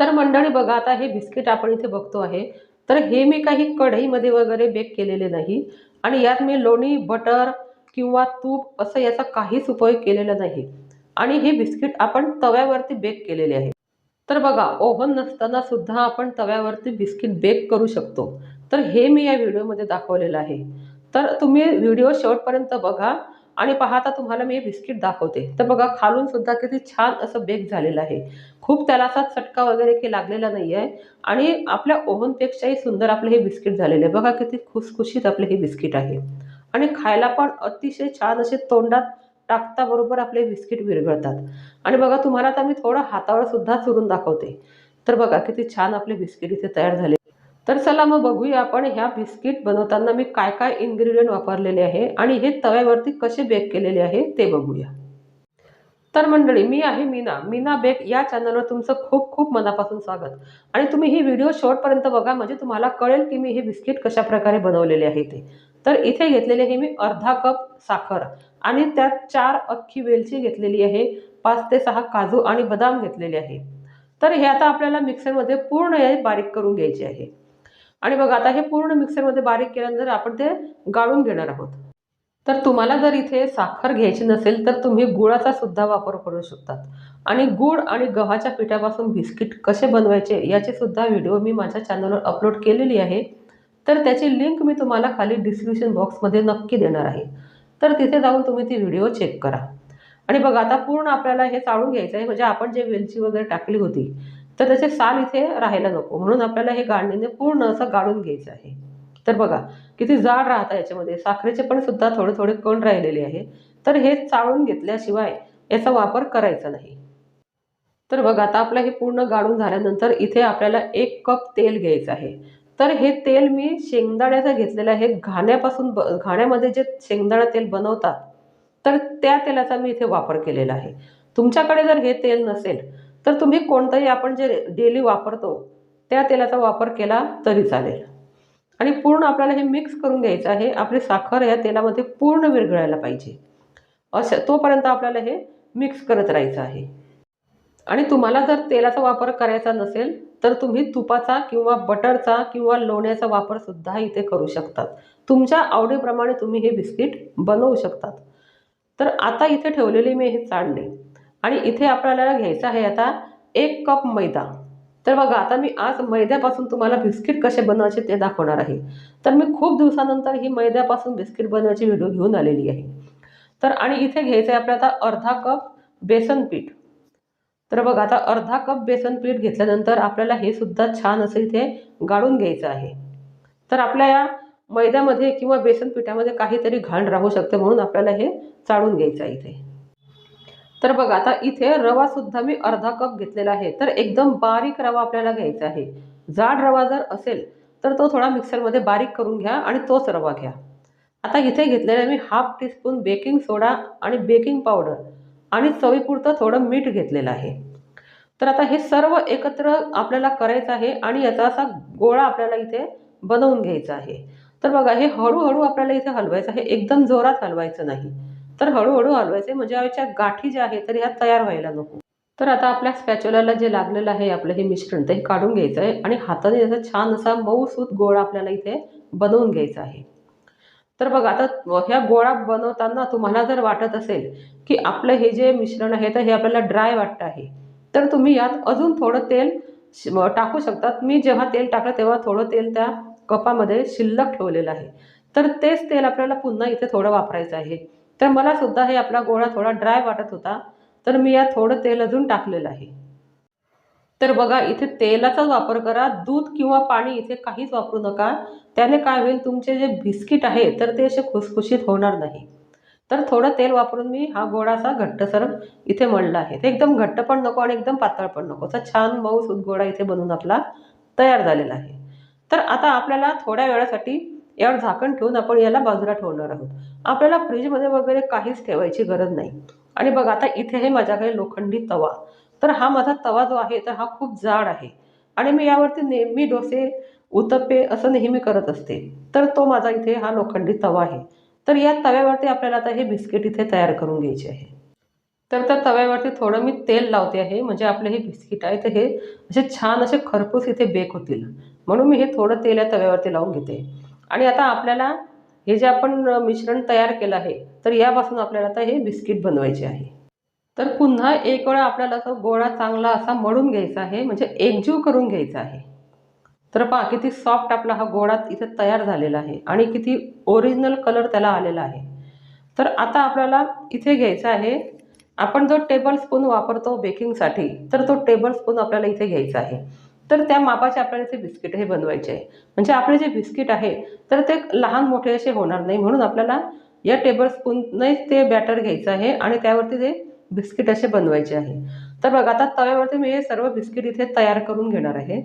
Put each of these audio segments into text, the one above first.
तर मंडळी बघा आता हे बिस्किट आपण इथे बघतो आहे. तर हे मी काही कढईमध्ये वगैरे बेक केलेले नाही. आणि यात मी लोणी बटर किंवा तूप असं याचा काहीच उपयोग केलेला नाही. आणि हे बिस्किट आपण तव्यावरती बेक केलेले आहे. तर बघा ओव्हन नसताना सुद्धा आपण तव्यावरती बिस्किट बेक करू शकतो. तर हे मी या व्हिडिओमध्ये दाखवलेलं आहे. तर तुम्ही व्हिडिओ शेवटपर्यंत बघा. आणि पाहता तुम्हाला मी हे बिस्किट दाखवते. तर बघा खालून सुद्धा किती छान असं बेक झालेलं आहे. खूप त्याला असा चटका वगैरे काही लागलेला नाही आहे आणि आपल्या ओव्हनपेक्षाही सुंदर आपले हे बिस्किट झालेले आहे. बघा किती खुसखुशीत आपले हे बिस्किट आहे. आणि खायला पण अतिशय छान असे तोंडात टाकता बरोबर आपले बिस्किट विरघळतात. आणि बघा तुम्हाला आता मी थोडं हातावर सुद्धा चुरून दाखवते. तर बघा किती छान आपले बिस्किट इथे तयार झाले तर चला मग बघूया आपण ह्या बिस्किट बनवताना मी काय काय इन्ग्रेडियंट वापरलेले आहे आणि हे तव्यावरती कसे बेक केलेले आहे ते बघूया. तर मंडळी मी आहे मीना. मीना बेक या चॅनलवर तुमचं खूप खूप मनापासून स्वागत. आणि तुम्ही ही व्हिडिओ शेवटपर्यंत बघा म्हणजे तुम्हाला कळेल की मी हे बिस्किट कशा प्रकारे बनवलेले आहे ते. तर इथे घेतलेले हे मी अर्धा कप साखर आणि त्यात चार अख्खी वेलची घेतलेली आहे पाच ते सहा काजू आणि बदाम घेतलेले आहे. तर हे आता आपल्याला मिक्सरमध्ये पूर्ण हे बारीक करून घ्यायचे आहे. आणि बघा आता हे पूर्ण मिक्सरमध्ये बारीक केल्यानंतर आपण ते गाळून घेणार आहोत. तर तुम्हाला जर इथे साखर घ्यायची नसेल तर तुम्ही गुळाचा सुद्धा वापर करू शकतात. आणि गुळ आणि गव्हाच्या पिठापासून बिस्किट कसे बनवायचे याची सुद्धा व्हिडिओ मी माझ्या चॅनलवर अपलोड केलेली आहे. तर त्याची लिंक मी तुम्हाला खाली डिस्क्रिप्शन बॉक्समध्ये नक्की देणार आहे. तर तिथे जाऊन तुम्ही ती व्हिडिओ चेक करा. आणि बघा आता पूर्ण आपल्याला हे चाळून घ्यायचं आहे. म्हणजे आपण जे वेलची वगैरे टाकली होती तर त्याचे साल इथे राहायला नको. म्हणून आपल्याला हे गाळणीने पूर्ण असं गाळून घ्यायचं आहे. तर बघा किती जाड राहतं याच्यामध्ये. साखरेचे पण सुद्धा थोडे थोडे कण राहिलेले आहे तर हे चाळून घेतल्याशिवाय याचा वापर करायचा नाही. तर बघा आता आपलं हे पूर्ण गाळून झाल्यानंतर इथे आपल्याला एक कप तेल घ्यायचं आहे. तर हे तेल मी शेंगदाण्याचं घेतलेलं आहे. घाण्यापासून ब घाण्यामध्ये जे शेंगदाणा तेल बनवतात तर त्या तेलाचा मी इथे वापर केलेला आहे. तुमच्याकडे जर हे तेल नसेल तर तुम्ही कोणतंही आपण जे डेली वापरतो त्या तेलाचा वापर केला तरी चालेल. आणि पूर्ण आपल्याला हे मिक्स करून घ्यायचं आहे आपली साखर या तेलामध्ये पूर्ण विरघळायला पाहिजे. असं तोपर्यंत आपल्याला हे मिक्स करत राहायचं आहे. आणि तुम्हाला जर तेलाचा वापर करायचा नसेल तर तुम्ही तुपाचा किंवा बटरचा किंवा लोण्याचा वापरसुद्धा इथे करू शकतात. तुमच्या आवडीप्रमाणे तुम्ही हे बिस्किट बनवू शकतात. तर आता इथे ठेवलेले मी हे चाळणे आणि इथे आपल्याला घ्यायचं आहे आता एक कप मैदा. तर बघा आता मी आज मैद्यापासून तुम्हाला बिस्किट कसे बनवायचे ते दाखवणार आहे. तर मी खूप दिवसानंतर ही मैद्यापासून बिस्किट बनवायची व्हिडिओ घेऊन आलेली आहे. तर आणि इथे घ्यायचं आहे आपल्याला आता अर्धा कप बेसन पीठ. तर बघा आता अर्धा कप बेसन पीठ घेतल्यानंतर आपल्याला हे सुद्धा छान असं इथे गाळून घ्यायचं आहे. तर आपल्या या मैद्यामध्ये किंवा बेसन पिठामध्ये काहीतरी घाण राहू शकते म्हणून आपल्याला हे चाळून घ्यायचं आहे इथे. तर बघा आता इथे रवा सुद्धा मी अर्धा कप घेतलेला आहे. तर एकदम बारीक रवा आपल्याला घ्यायचा आहे. जाड रवा जर असेल तर तो थोडा मिक्सरमध्ये बारीक करून घ्या आणि तोच रवा घ्या. आता इथे घेतलेला मी हाफ टीस्पून बेकिंग सोडा आणि बेकिंग पावडर आणि चवीपुरतं थोडं मीठ घेतलेलं आहे. तर आता हे सर्व एकत्र आपल्याला करायचं आहे आणि याचा असा गोळा आपल्याला इथे बनवून घ्यायचा आहे. तर बघा हे हळूहळू आपल्याला इथे हलवायचं आहे. एकदम जोरात हलवायचं नाही. तर हळूहळू हलवायचे म्हणजे याच्या गाठी ज्या आहेत तर ह्या तयार व्हायला नको. तर आता आपल्या स्पॅच्युलाला जे लागलेलं आहे आपलं हे मिश्रण ते काढून घ्यायचं आहे आणि हाताने याचा छान असा मऊसूत गोळा आपल्याला इथे बनवून घ्यायचा आहे. तर बघा आता ह्या गोळा बनवताना तुम्हाला जर वाटत असेल की आपलं हे जे मिश्रण आहे तर हे आपल्याला ड्राय वाटतं आहे. तर तुम्ही यात अजून थोडं तेल टाकू शकतात. मी जेव्हा तेल टाकलं तेव्हा थोडं तेल त्या कपामध्ये शिल्लक ठेवलेलं आहे. तर तेच तेल आपल्याला पुन्हा इथे थोडं वापरायचं आहे. तर मला सुद्धा हे आपला गोळा थोडा ड्राय वाटत होता तर मी यात थोडं तेल अजून टाकलेलं आहे. तर बघा इथे तेलाचाच वापर करा दूध किंवा पाणी इथे काहीच वापरू नका. त्याने काय होईल तुमचे जे बिस्किट आहे तर ते असे खुसखुशीत होणार नाही. तर थोडं तेल वापरून मी हा गोळाचा घट्टसर इथे मळला आहे. ते एकदम घट्ट पण नको आणि एकदम पातळ पण नको. असा छान मऊ सूत गोळा इथे बनवून आपला तयार झालेला आहे. तर आता आपल्याला थोड्या वेळासाठी यावर झाकण ठेवून आपण याला बाजूला ठेवणार आहोत. आपल्याला फ्रीजमध्ये वगैरे काहीच ठेवायची गरज नाही. आणि बघा आता इथे हे माझ्याकडे लोखंडी तवा. तर हा माझा तवा जो आहे तर हा खूप जाड आहे. आणि मी यावरती नेहमी डोसे उत्तप्पे असं नेहमी करत असते. तर तो माझा इथे हा लोखंडी तवा आहे. तर या तव्यावरती आपल्याला आता हे बिस्किट इथे तयार करून घ्यायचे आहे. तर त्या तव्यावरती थोडं मी तेल लावते आहे म्हणजे आपले हे बिस्किट आहे तर हे असे छान असे खरपूस इथे बेक होतील. म्हणून मी हे थोडं तेल या तव्यावरती लावून घेते. आणि आता आपल्याला हे जे आपण मिश्रण तयार केलं आहे तर यापासून आपल्याला आता हे बिस्किट बनवायचे आहे. तर पुन्हा एक वेळा आपल्याला तो गोळा चांगला असा मळून घ्यायचा आहे म्हणजे एकजीव करून घ्यायचा आहे. तर पहा किती सॉफ्ट आपला हा गोळा इथे तयार झालेला आहे आणि किती ओरिजिनल कलर त्याला आलेला आहे. तर आता आपल्याला इथे घ्यायचा आहे आपण जो टेबल स्पून वापरतो बेकिंगसाठी तर तो टेबल स्पून आपल्याला इथे घ्यायचा आहे. तर त्या मापाचे आपल्याला ते बिस्किट हे बनवायचे आहे. म्हणजे आपले जे बिस्किट आहे तर ते लहान मोठे असे होणार नाही. म्हणून आपल्याला या टेबल स्पूननेच ते बॅटर घ्यायचं आहे आणि त्यावरती ते बिस्किट असे बनवायचे आहे. तर बघा आता तव्यावरती मी हे सर्व बिस्किट इथे तयार करून घेणार आहे.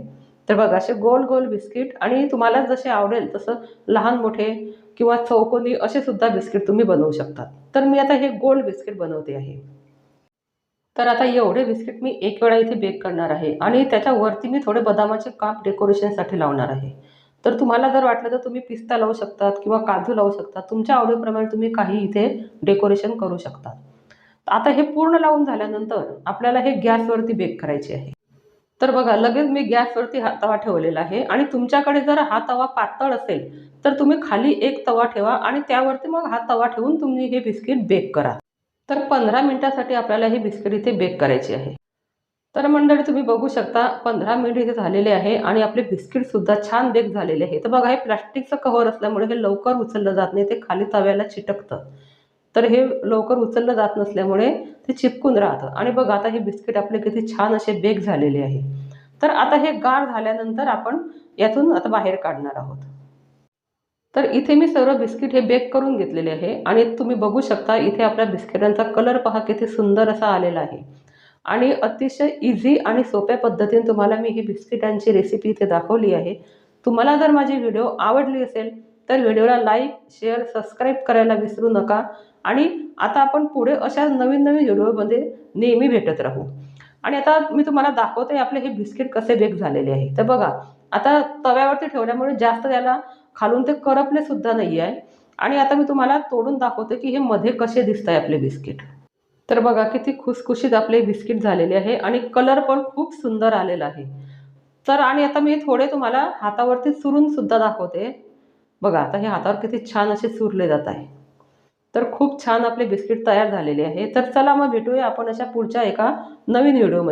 तर बघा असे गोल गोल बिस्किट आणि तुम्हाला जसे आवडेल तसं लहान मोठे किंवा चौकोनी असे सुद्धा बिस्किट तुम्ही बनवू शकता तर मी आता हे गोल बिस्किट बनवते आहे. तर आता एवढे बिस्किट मी एक वेळा इथे बेक करणार आहे. आणि त्याच्यावरती मी थोडे बदामाचे काप डेकोरेशनसाठी लावणार आहे. तर तुम्हाला जर वाटलं तर तुम्ही पिस्ता लावू शकतात किंवा काजू लावू शकतात. तुमच्या आवडीप्रमाणे तुम्ही काही इथे डेकोरेशन करू शकता आता हे पूर्ण लावून झाल्यानंतर आपल्याला हे गॅसवरती बेक करायचे आहे. तर बघा लगेच मी गॅसवरती हा तवा ठेवलेला आहे. आणि तुमच्याकडे जर हा तवा पातळ असेल तर तुम्ही खाली एक तवा ठेवा आणि त्यावरती मग हा तवा ठेवून तुम्ही हे बिस्किट बेक करा. तर पंधरा मिनटासाठी आपल्याला हे बिस्किट इथे बेक करायची आहे. तर मंडळी तुम्ही बघू शकता पंधरा मिनिट इथे झालेले आहे आणि आपले बिस्किटसुद्धा छान बेक झालेले आहे. तर बघा हे प्लास्टिकचं कव्हर असल्यामुळे हे लवकर उचललं जात नाही ते खाली तव्याला चिटकतं. तर हे लवकर उचललं जात नसल्यामुळे ते चिपकून राहतं. आणि बघा आता हे बिस्किट आपले किती छान असे बेक झालेले आहे. तर आता हे गार झाल्यानंतर आपण यातून आता बाहेर काढणार आहोत. तर इथे मी सर्व बिस्किट हे बेक करून घेतलेले आहे. आणि तुम्ही बघू शकता इथे आपल्या बिस्किटांचा कलर पहा किती सुंदर असा आलेला आहे. आणि अतिशय इझी आणि सोप्या पद्धतीने तुम्हाला मी ही बिस्किटांची रेसिपी इथे दाखवली आहे. तुम्हाला जर माझी व्हिडिओ आवडली असेल तर व्हिडिओला लाईक शेअर सबस्क्राईब करायला विसरू नका. आणि आता आपण पुढे अशा नवीन नवीन व्हिडिओमध्ये नेहमी भेटत राहू. आणि आता मी तुम्हाला दाखवते आपले हे बिस्किट कसे बेक झालेले आहे. तर बघा आता तव्यावरती ठेवल्यामुळे जास्त त्याला खालून ते करपले सुद्धा नाही आहे आणि आता मी तुम्हाला तोडून दाखवते की हे मध्ये कसे दिसत आहे आपले बिस्किट. तर बघा किती खुसखुशीत आपले बिस्किट झालेले आहे आणि कलर पण खूप सुंदर आलेला आहे. तर आणि आता मी थोडे तुम्हाला हातावरती चुरून सुद्धा दाखवते. बघा आता हे हातावर किती छान असे चुरले जात आहे. तर खूप छान आपले बिस्किट तयार झालेले आहे. तर चला मग भेटूया आपण अशा पुढच्या एका नवीन व्हिडिओमध्ये.